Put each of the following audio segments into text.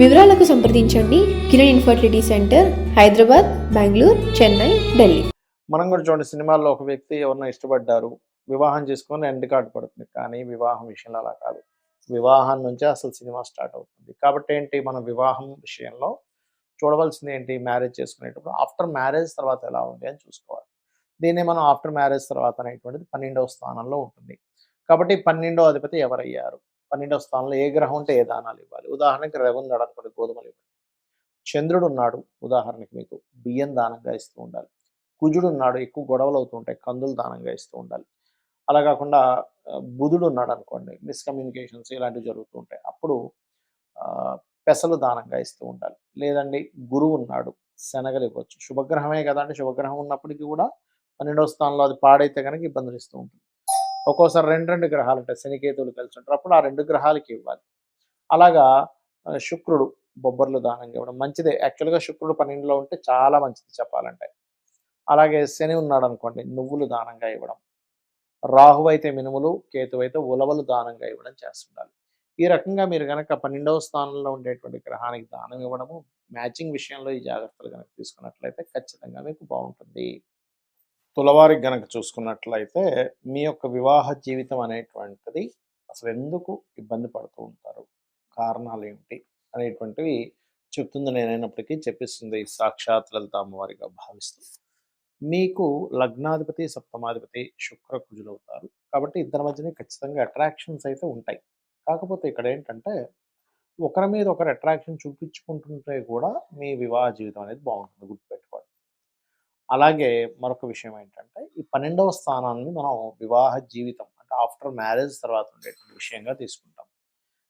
వివరాలకు సంప్రదించండి Kiran infertility centre Hyderabad Bengaluru Chennai Delhi. మనం కూడా చూడండి సినిమాల్లో ఒక వ్యక్తి ఎవరినో ఇష్టపడ్డారు వివాహం చేసుకొని ఎండ్ కార్డు పడుతుంది. కానీ వివాహం విషయంలో అలా కాదు. వివాహం నుంచే అసలు సినిమా స్టార్ట్ అవుతుంది. కాబట్టి ఏంటి మనం వివాహం విషయంలో చూడవలసింది ఏంటి మ్యారేజ్ చేసుకునేటప్పుడు ఆఫ్టర్ మ్యారేజ్ తర్వాత ఎలా ఉంది అని చూసుకోవాలి. దీన్ని మనం ఆఫ్టర్ మ్యారేజ్ తర్వాత అనేటువంటిది పన్నెండవ స్థానంలో ఉంటుంది. కాబట్టి పన్నెండో అధిపతి ఎవరయ్యారు? పన్నెండవ స్థానంలో ఏ గ్రహం ఉంటే ఏ దానాలు ఇవ్వాలి. ఉదాహరణకి రవి ఉన్నాడు అనుకోండి గోధుమలు ఇవ్వండి. చంద్రుడు ఉన్నాడు ఉదాహరణకి మీకు బియ్యం దానంగా ఇస్తూ ఉండాలి. కుజుడు ఉన్నాడు ఎక్కువ గొడవలు అవుతుంటాయి కందులు దానంగా ఇస్తూ ఉండాలి. అలా కాకుండా బుధుడు ఉన్నాడు అనుకోండి మిస్కమ్యూనికేషన్స్ ఇలాంటివి జరుగుతూ ఉంటాయి. అప్పుడు ఆ, పెసలు దానంగా ఇస్తూ ఉండాలి. లేదండి గురువు ఉన్నాడు శనగలు ఇవ్వచ్చు. శుభగ్రహమే కదా అంటే శుభగ్రహం ఉన్నప్పటికీ కూడా పన్నెండవ స్థానంలో అది పాడైతే కనుక ఇబ్బందులు ఇస్తూ ఉంటుంది ఒక్కోసారి రెండు రెండు గ్రహాలు ఉంటాయి. శనికేతువులు కలిసి ఉంటారు. అప్పుడు ఆ రెండు గ్రహాలకి ఇవ్వాలి. అలాగా శుక్రుడు బొబ్బర్లు దానంగా ఇవ్వడం మంచిదే. యాక్చువల్గా శుక్రుడు పన్నెండులో ఉంటే చాలా మంచిది చెప్పాలంటే. అలాగే శని ఉన్నాడు అనుకోండి నువ్వులు దానంగా ఇవ్వడం. రాహు అయితే మినుములు కేతు అయితే ఉలవలు దానంగా ఇవ్వడం చేస్తుండాలి. ఈ రకంగా మీరు కనుక పన్నెండవ స్థానంలో ఉండేటువంటి గ్రహానికి దానం ఇవ్వడము మ్యాచింగ్ విషయంలో ఈ జాగ్రత్తలు కనుక తీసుకున్నట్లయితే ఖచ్చితంగా మీకు బాగుంటుంది. తులవారికి గనక చూసుకున్నట్లయితే మీ యొక్క వివాహ జీవితం అనేటువంటిది అసలు ఎందుకు ఇబ్బంది పడుతూ ఉంటారు? కారణాలు ఏమిటి? అనేటువంటివి చెప్తుంది నేనైనప్పటికీ చెప్పిస్తుంది సాక్షాత్ లలిత అమ్మవారిగా భావిస్తూ. మీకు లగ్నాధిపతి సప్తమాధిపతి శుక్ర కుజులు అవుతారు కాబట్టి ఇద్దరి మధ్యనే ఖచ్చితంగా అట్రాక్షన్స్ అయితే ఉంటాయి. కాకపోతే ఇక్కడ ఏంటంటే ఒకరి మీద ఒకరు అట్రాక్షన్ చూపించుకుంటుంటే కూడా మీ వివాహ జీవితం అనేది బాగుంటుంది గుర్తుపెట్టు అలాగే మరొక విషయం ఏంటంటే ఈ పన్నెండవ స్థానాన్ని మనం వివాహ జీవితం అంటే ఆఫ్టర్ మ్యారేజ్ తర్వాత ఉండేటువంటి విషయంగా తీసుకుంటాం.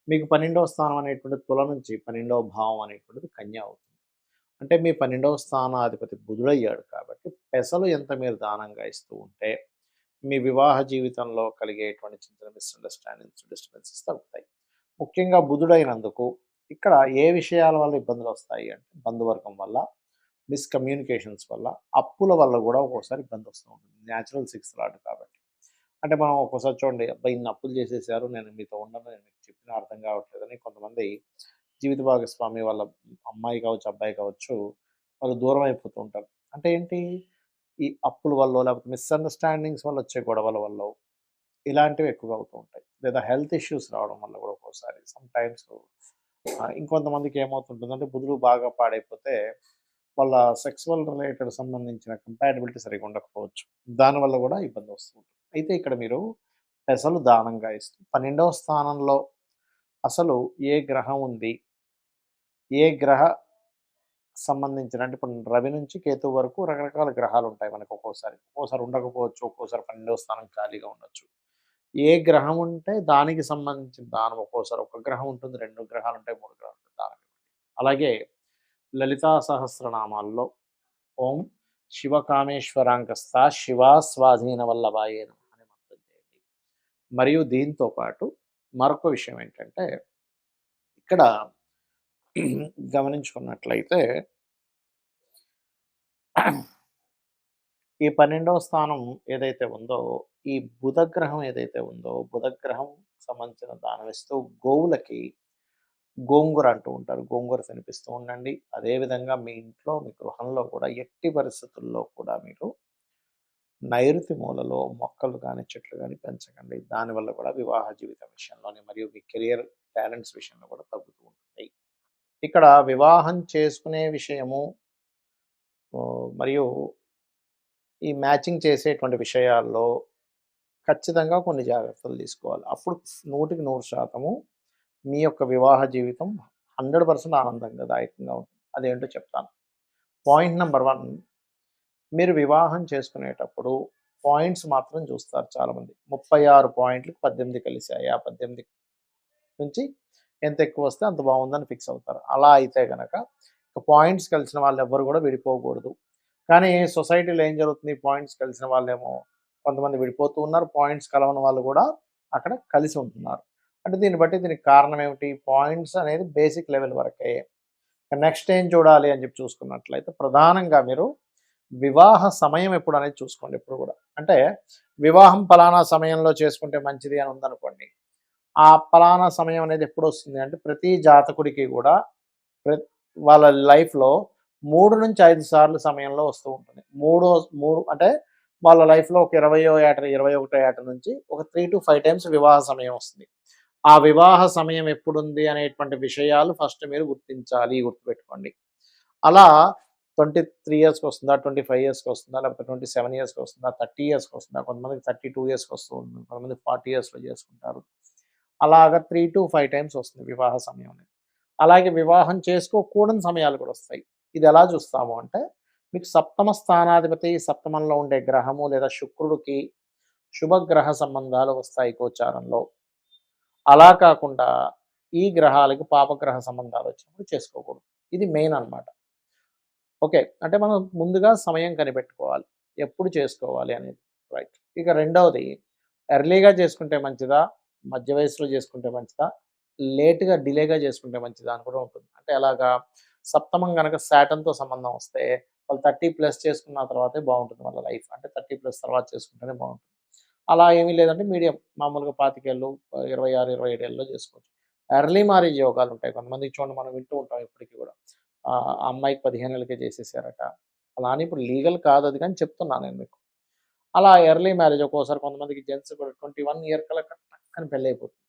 మీకు పన్నెండవ స్థానం అనేటువంటి తుల నుంచి పన్నెండవ భావం అనేటువంటిది కన్య అవుతుంది. అంటే మీ పన్నెండవ స్థానాధిపతి బుధుడయ్యాడు కాబట్టి పెసలు ఎంత మీరు దానంగా ఇస్తూ ఉంటే మీ వివాహ జీవితంలో కలిగేటువంటి చిన్న చిన్న మిస్అండర్స్టాండింగ్స్ డిస్టర్బెన్సెస్ తగ్గుతాయి. ముఖ్యంగా బుధుడైనందుకు ఇక్కడ ఏ విషయాల వల్ల ఇబ్బందులు వస్తాయి అంటే బంధువర్గం వల్ల మిస్కమ్యూనికేషన్స్ వల్ల అప్పుల వల్ల కూడా ఒక్కోసారి ఇబ్బంది వస్తూ ఉంటుంది. న్యాచురల్ సిక్స్ లాట్ కాబట్టి. అంటే మనం ఒక్కోసారి చూడండి అబ్బాయి ఇన్ని అప్పులు చేసేసారు నేను మీతో ఉండను నేను మీకు చెప్పిన అర్థం కావట్లేదని కొంతమంది జీవిత భాగస్వామి వాళ్ళ అమ్మాయి కావచ్చు అబ్బాయి కావచ్చు వాళ్ళు దూరం అయిపోతూ ఉంటారు. అంటే ఏంటి? ఈ అప్పుల వల్ల లేకపోతే మిస్అండర్స్టాండింగ్స్ వల్ల వచ్చే గొడవల వల్ల ఇలాంటివి ఎక్కువగా అవుతూ ఉంటాయి. లేదా హెల్త్ ఇష్యూస్ రావడం వల్ల కూడా ఒక్కోసారి. సమ్ టైమ్స్ ఇంకొంతమందికి ఏమవుతుంటుందంటే బుధుడు బాగా పాడైపోతే వాళ్ళ సెక్సువల్ రిలేటెడ్ సంబంధించిన కంపాటబిలిటీ సరిగా ఉండకపోవచ్చు. దానివల్ల కూడా ఇబ్బంది వస్తూ అయితే ఇక్కడ మీరు పెసలు దానంగా ఇస్తూ పన్నెండవ స్థానంలో అసలు ఏ గ్రహం ఉంది? ఏ గ్రహ సంబంధించిన అంటే ఇప్పుడు రవి నుంచి కేతు వరకు రకరకాల గ్రహాలు ఉంటాయి మనకు ఒక్కోసారి. ఒక్కోసారి ఉండకపోవచ్చు ఒక్కోసారి పన్నెండవ స్థానం ఖాళీగా ఉండొచ్చు. ఏ గ్రహం ఉంటే దానికి సంబంధించిన దానం ఒక్కోసారి ఒక గ్రహం ఉంటుంది రెండు గ్రహాలు ఉంటాయి మూడు గ్రహాలు ఉంటాయి దానం అలాగే లలితా సహస్రనామాల్లో ఓం శివకామేశ్వరాంకస్త శివా స్వాధీన వల్లభాయే అనే మంత్రం చేయండి. మరియు దీంతో పాటు మరొక విషయం ఏంటంటే ఇక్కడ గమనించుకున్నట్లయితే ఈ పన్నెండవ స్థానం ఏదైతే ఉందో ఈ బుధగ్రహం ఏదైతే ఉందో బుధగ్రహం సంబంధించిన దానం ఇస్తూ గోవులకి గోంగూర అంటూ ఉంటారు. గోంగూర తినిపిస్తూ ఉండండి. అదేవిధంగా మీ ఇంట్లో మీ గృహంలో కూడా ఎట్టి పరిస్థితుల్లో కూడా మీరు నైరుతి మూలలో మొక్కలు కానీ చెట్లు కానీ పెంచకండి. దానివల్ల కూడా వివాహ జీవితం విషయంలోనే మరియు మీ కెరియర్ టాలెంట్స్ విషయంలో కూడా తగ్గుతూ ఉంటుంది. ఇక్కడ వివాహం చేసుకునే విషయము మరియు ఈ మ్యాచింగ్ చేసేటువంటి విషయాల్లో ఖచ్చితంగా కొన్ని జాగ్రత్తలు తీసుకోవాలి. అప్పుడు నూటికి నూరు శాతము మీ యొక్క వివాహ జీవితం హండ్రెడ్ పర్సెంట్ ఆనందంగా దాయకంగా ఉంటుంది. అదేంటో చెప్తాను. పాయింట్ నెంబర్ వన్ మీరు వివాహం చేసుకునేటప్పుడు పాయింట్స్ మాత్రం చూస్తారు చాలామంది. ముప్పై ఆరు పాయింట్లకు పద్దెనిమిది కలిసాయా పద్దెనిమిది నుంచి ఎంత ఎక్కువ వస్తే అంత బాగుందని ఫిక్స్ అవుతారు. అలా అయితే కనుక పాయింట్స్ కలిసిన వాళ్ళు ఎవ్వరు కూడా విడిపోకూడదు. కానీ సొసైటీలో ఏం జరుగుతుంది? పాయింట్స్ కలిసిన వాళ్ళేమో కొంతమంది విడిపోతూ ఉన్నారు. పాయింట్స్ కలవని వాళ్ళు కూడా అక్కడ కలిసి ఉంటున్నారు. అంటే దీన్ని బట్టి దీనికి కారణం ఏమిటి? పాయింట్స్ అనేది బేసిక్ లెవెల్ వరకే. నెక్స్ట్ ఏం చూడాలి అని చెప్పి చూసుకున్నట్లయితే ప్రధానంగా మీరు వివాహ సమయం ఎప్పుడు అనేది చూసుకోండి ఎప్పుడు కూడా. అంటే వివాహం పలానా సమయంలో చేసుకుంటే మంచిది అని ఉందనుకోండి. ఆ పలానా సమయం అనేది ఎప్పుడు వస్తుంది అంటే ప్రతి జాతకుడికి కూడా వాళ్ళ లైఫ్లో మూడు నుంచి ఐదు సార్లు సమయంలో వస్తూ ఉంటుంది. మూడు మూడు అంటే వాళ్ళ లైఫ్లో ఒక ఇరవయో ఏట ఇరవై ఒకటో ఏట నుంచి ఒక త్రీ టు ఫైవ్ టైమ్స్ వివాహ సమయం వస్తుంది. ఆ వివాహ సమయం ఎప్పుడుంది అనేటువంటి విషయాలు ఫస్ట్ మీరు గుర్తించాలి గుర్తుపెట్టుకోండి. అలా ట్వంటీ త్రీ ఇయర్స్కి వస్తుందా ట్వంటీ ఫైవ్ ఇయర్స్కి వస్తుందా లేకపోతే ట్వంటీ సెవెన్ ఇయర్స్కి వస్తుందా థర్టీ ఇయర్స్కి వస్తుందా కొంతమందికి థర్టీ టూ ఇయర్స్కి వస్తూ కొంతమంది ఫార్టీ ఇయర్స్లో చేసుకుంటారు. అలాగా త్రీ టు ఫైవ్ టైమ్స్ వస్తుంది వివాహ సమయం అనేది. అలాగే వివాహం చేసుకోకూడని సమయాలు కూడా వస్తాయి. ఇది ఎలా చూస్తాము అంటే మీకు సప్తమ స్థానాధిపతి సప్తమంలో ఉండే గ్రహము లేదా శుక్రుడికి శుభగ్రహ సంబంధాలు వస్తాయి గోచారంలో. అలా కాకుండా ఈ గ్రహాలకు పాపగ్రహ సంబంధాలు వచ్చినప్పుడు చేసుకోకూడదు. ఇది మెయిన్ అన్నమాట. ఓకే. అంటే మనం ముందుగా సమయం కనిపెట్టుకోవాలి. ఎప్పుడు చేసుకోవాలి అనేది. రైట్. ఇక రెండవది ఎర్లీగా చేసుకుంటే మంచిదా? మధ్య వయసులో చేసుకుంటే మంచిదా? లేట్గా డిలేగా చేసుకుంటే మంచిదా అని కూడా ఉంటుంది. అంటే అలాగా సప్తమం కనుక శాటన్తో సంబంధం వస్తే వాళ్ళు థర్టీ ప్లస్ చేసుకున్న తర్వాతే బాగుంటుంది వాళ్ళ లైఫ్. అంటే థర్టీ ప్లస్ తర్వాత చేసుకుంటేనే బాగుంటుంది. అలా ఏమీ లేదంటే మీడియం మామూలుగా పాతికేళ్ళు ఇరవై ఆరు ఇరవై ఏడేళ్ళలో చేసుకోవచ్చు. ఎర్లీ మ్యారేజ్ యోగాలు ఉంటాయి కొంతమందికి చూడండి మనం వింటూ ఉంటాం ఇప్పటికీ కూడా. అమ్మాయికి పదిహేను ఏళ్ళకే చేసేసారట. అలా అని ఇప్పుడు లీగల్ కాదు అది కానీ చెప్తున్నాను నేను మీకు. అలా ఎర్లీ మ్యారేజ్ ఒక్కోసారి కొంతమందికి జెంట్స్ కూడా ట్వంటీ వన్ ఇయర్ కల టక్కని పెళ్ళి అయిపోతుంది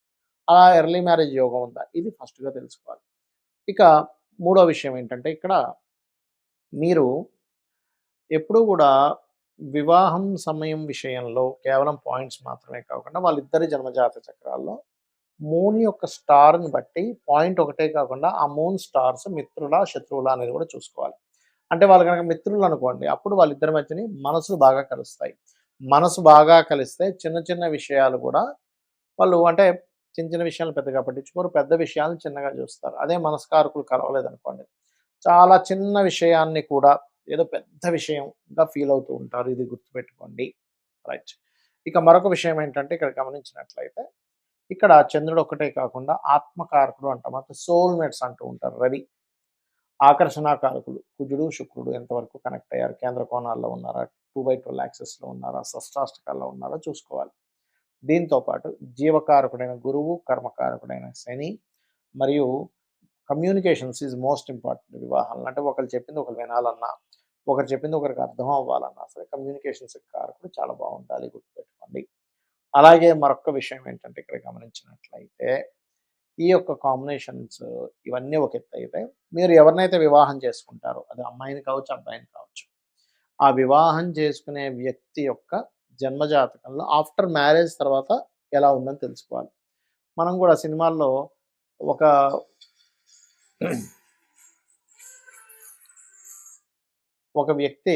అలా ఎర్లీ మ్యారేజ్ యోగం ఉందా? ఇది ఫస్ట్గా తెలుసుకోవాలి. ఇక మూడో విషయం ఏంటంటే ఇక్కడ మీరు ఎప్పుడూ కూడా వివాహం సమయం విషయంలో కేవలం పాయింట్స్ మాత్రమే కాకుండా వాళ్ళిద్దరి జన్మజాత చక్రాల్లో మూన్ యొక్క స్టార్ని బట్టి పాయింట్ ఒకటే కాకుండా ఆ మూన్ స్టార్స్ మిత్రుల శత్రువుల అనేది కూడా చూసుకోవాలి. అంటే వాళ్ళు కనుక మిత్రులు అనుకోండి అప్పుడు వాళ్ళిద్దరి మధ్యని మనసులు బాగా కలుస్తాయి. మనసు బాగా కలిస్తే చిన్న చిన్న విషయాలు కూడా వాళ్ళు అంటే చిన్న చిన్న విషయాలు పెద్దగా పట్టించుకోరు పెద్ద విషయాలను చిన్నగా చూస్తారు. అదే మనస్కారకులు కలవలేదు అనుకోండి చాలా చిన్న విషయాన్ని కూడా ఏదో పెద్ద విషయంగా ఫీల్ అవుతూ ఉంటారు. ఇది గుర్తుపెట్టుకోండి. రైట్. ఇక మరొక విషయం ఏంటంటే ఇక్కడ గమనించినట్లయితే ఇక్కడ చంద్రుడు ఒకటే కాకుండా ఆత్మకారకుడు అంటాం అంటే సోల్మేట్స్ అంటూ ఉంటారు రవి. ఆకర్షణాకారకులు కుజుడు శుక్రుడు ఎంతవరకు కనెక్ట్ అయ్యారు? కేంద్ర కోణాల్లో ఉన్నారా? టూ బై ట్వెల్వ్ యాక్సెస్లో ఉన్నారా? షష్టాష్టకాల్లో ఉన్నారా? చూసుకోవాలి. దీంతో పాటు జీవకారకుడైన గురువు కర్మకారకుడైన శని మరియు కమ్యూనికేషన్స్ ఈజ్ మోస్ట్ ఇంపార్టెంట్ వివాహాలు అంటే ఒకరు చెప్పింది ఒకరు వినాలన్నా ఒకరు చెప్పింది ఒకరికి అర్థం అవ్వాలన్నా సరే కమ్యూనికేషన్స్ కారకుడు చాలా బాగుండాలి గుర్తుపెట్టుకోండి. అలాగే మరొక విషయం ఏంటంటే ఇక్కడ గమనించినట్లయితే ఈ యొక్క కాంబినేషన్స్ ఇవన్నీ ఒక ఎత్తు అయితే మీరు ఎవరినైతే వివాహం చేసుకుంటారో అది అమ్మాయిని కావచ్చు అబ్బాయిని కావచ్చు ఆ వివాహం చేసుకునే వ్యక్తి యొక్క జన్మజాతకంలో ఆఫ్టర్ మ్యారేజ్ తర్వాత ఎలా ఉందని తెలుసుకోవాలి. మనం కూడా సినిమాల్లో ఒక ఒక వ్యక్తి